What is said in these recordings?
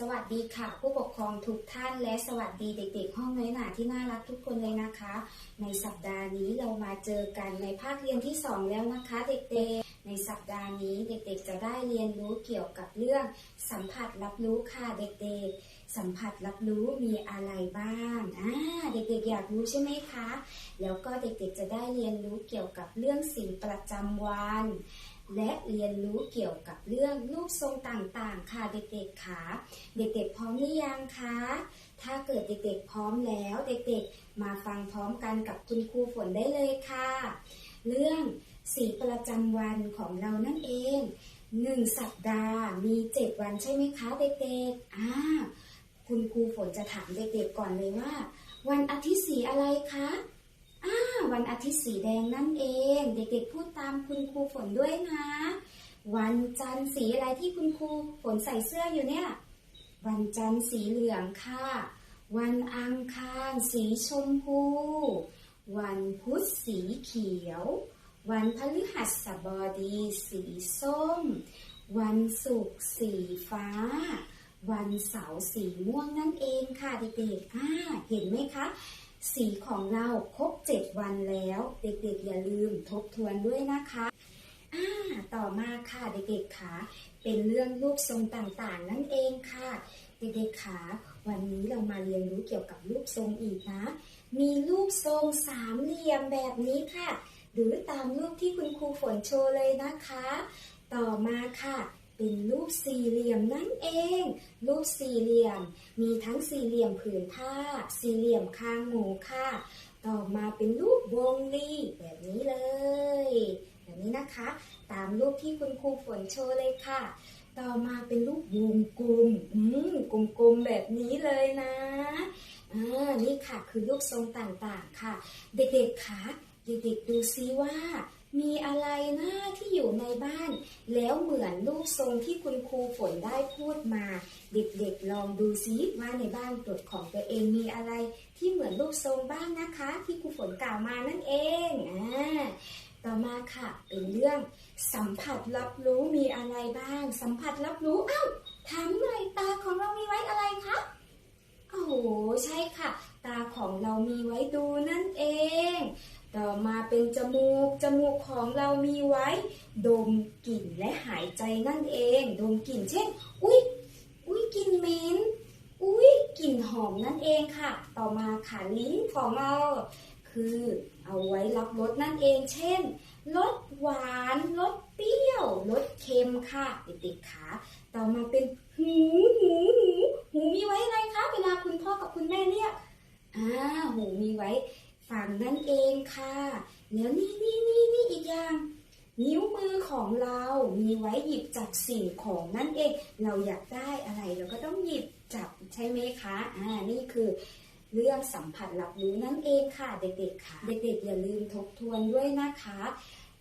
สวัสดีค่ะ ผู้ปกครองทุกท่านและสวัสดีเด็กๆ ห้องน้อยหนาที่น่ารักทุกคนเลยนะคะ ในสัปดาห์นี้เรามาเจอกันในภาคเรียนที่ 2 แล้วนะคะ เด็กๆ ในสัปดาห์นี้เด็กๆ จะได้เรียนรู้เกี่ยวกับเรื่อง สัมผัสรับรู้ค่ะเด็กๆ สัมผัสรับรู้มีอะไรบ้างอ่าเด็กๆ อยากรู้ใช่ไหมคะ แล้วก็เด็กๆ จะได้เรียนรู้เกี่ยวกับเรื่องสิ่งประจำวัน และเรียนรู้เกี่ยวกับเรื่องรูปทรงต่างๆ ค่ะเด็กๆค่ะเด็กๆพร้อมหรือยังคะถ้าเกิดเด็กๆพร้อมแล้วเด็กๆ มาฟังพร้อมกันกับคุณครูฝนได้เลยค่ะ เรื่องสีประจำวันของเรานั่นเองหนึ่งสัปดาห์มีเจ็ดวันใช่ไหมคะเด็กๆอ่าคุณครูฝนจะถามเด็กๆก่อนเลยว่า วันอาทิตย์สีอะไรคะ อ่าวันอาทิตย์สีแดงนั่นเอง เด็กๆพูดตามคุณครูฝนด้วยนะ วันจันทร์สีอะไรที่คุณครูฝนใส่เสื้ออยู่เนี่ย วันจันทร์สีเหลืองค่ะ วันอังคารสีชมพู วันพุธสีเขียว วันพฤหัสบดีสีส้ม วันศุกร์สีฟ้าวันเสาร์สีม่วงนั่นเองค่ะเด็กๆอ่าเห็นไหมคะ สีของเราครบ 7 วันแล้ว เด็กๆ อย่าลืมทบทวนด้วยนะคะอ่าต่อมาค่ะเด็กๆค่ะเป็นเรื่องรูปทรงต่างๆ นั่นเองค่ะเด็กๆค่ะวันนี้เรามาเรียนรู้เกี่ยวกับรูปทรงอีกนะ มีรูปทรงสามเหลี่ยมแบบนี้ค่ะ หรือตามรูปที่คุณครูฝนโชว์เลยนะคะ ต่อมาค่ะ เป็นรูปสี่เหลี่ยมนั่นเอง รูปสี่เหลี่ยม มีทั้งสี่เหลี่ยมผืนผ้า สี่เหลี่ยมคางหมูค่ะ ต่อมาเป็นรูปวงรีแบบนี้เลย แบบนี้นะคะ ตามรูปที่คุณครูฝนโชว์เลยค่ะ ต่อมาเป็นรูปวงกลม อืมกลมๆแบบนี้เลยนะอ่านี่ค่ะคือรูปทรงต่างๆค่ะ เด็กๆคะ เด็กๆดูซิว่า มีอะไรนะที่อยู่ในบ้าน แล้วเหมือนรูปทรงที่คุณครูฝนได้พูดมา เด็กๆลองดูซิว่าในบ้านตรวจของตัวเองมีอะไรที่เหมือนรูปทรงบ้างนะคะ ที่ครูฝนกล่าวมานั่นเองอ่าต่อมาค่ะเป็นเรื่อง สัมผัสรับรู้มีอะไรบ้าง สัมผัสรับรู้อ้าวถามหน่อยตาของเรามีไว้อะไรคะโอ้โหใช่ค่ะ ตาของเรามีไว้ดูนั่นเอง ต่อมาเป็น จมูก จมูกของเรามีไว้ ดมกลิ่นและหายใจนั่นเอง ดมกลิ่นเช่น อุ๊ย อุ๊ยกลิ่นเหม็น อุ๊ยกลิ่นหอมนั่นเองค่ะ ต่อมาค่ะลิ้นของเรา คือเอาไว้รับรสนั่นเอง เช่น รสหวาน รสเปรี้ยว รสเค็มค่ะเด็กๆค่ะ ต่อมาเป็นหูหูหูหูมีไว้อะไรคะ เวลาคุณพ่อกับคุณแม่เรียก อ่า หูมีไว้ ฟังนั่นเองค่ะ แล้วนี่นี่นี่นี่อีกอย่าง นิ้วมือของเรามีไว้หยิบจับสิ่งของนั่นเอง เราอยากได้อะไรเราก็ต้องหยิบจับใช่ไหมคะอ่านี่คือเรื่องสัมผัสรับรู้นั่นเองค่ะ เด็กๆค่ะ เด็กๆอย่าลืมทบทวนด้วยนะคะ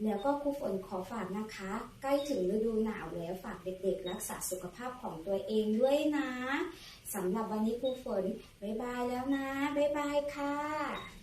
แล้วก็ครูฝนขอฝากนะคะ ใกล้ถึงฤดูหนาวแล้วฝากเด็กๆ รักษาสุขภาพของตัวเองด้วยนะสำหรับวันนี้ครูฝนบ๊ายบายแล้วนะบ๊ายบายค่ะ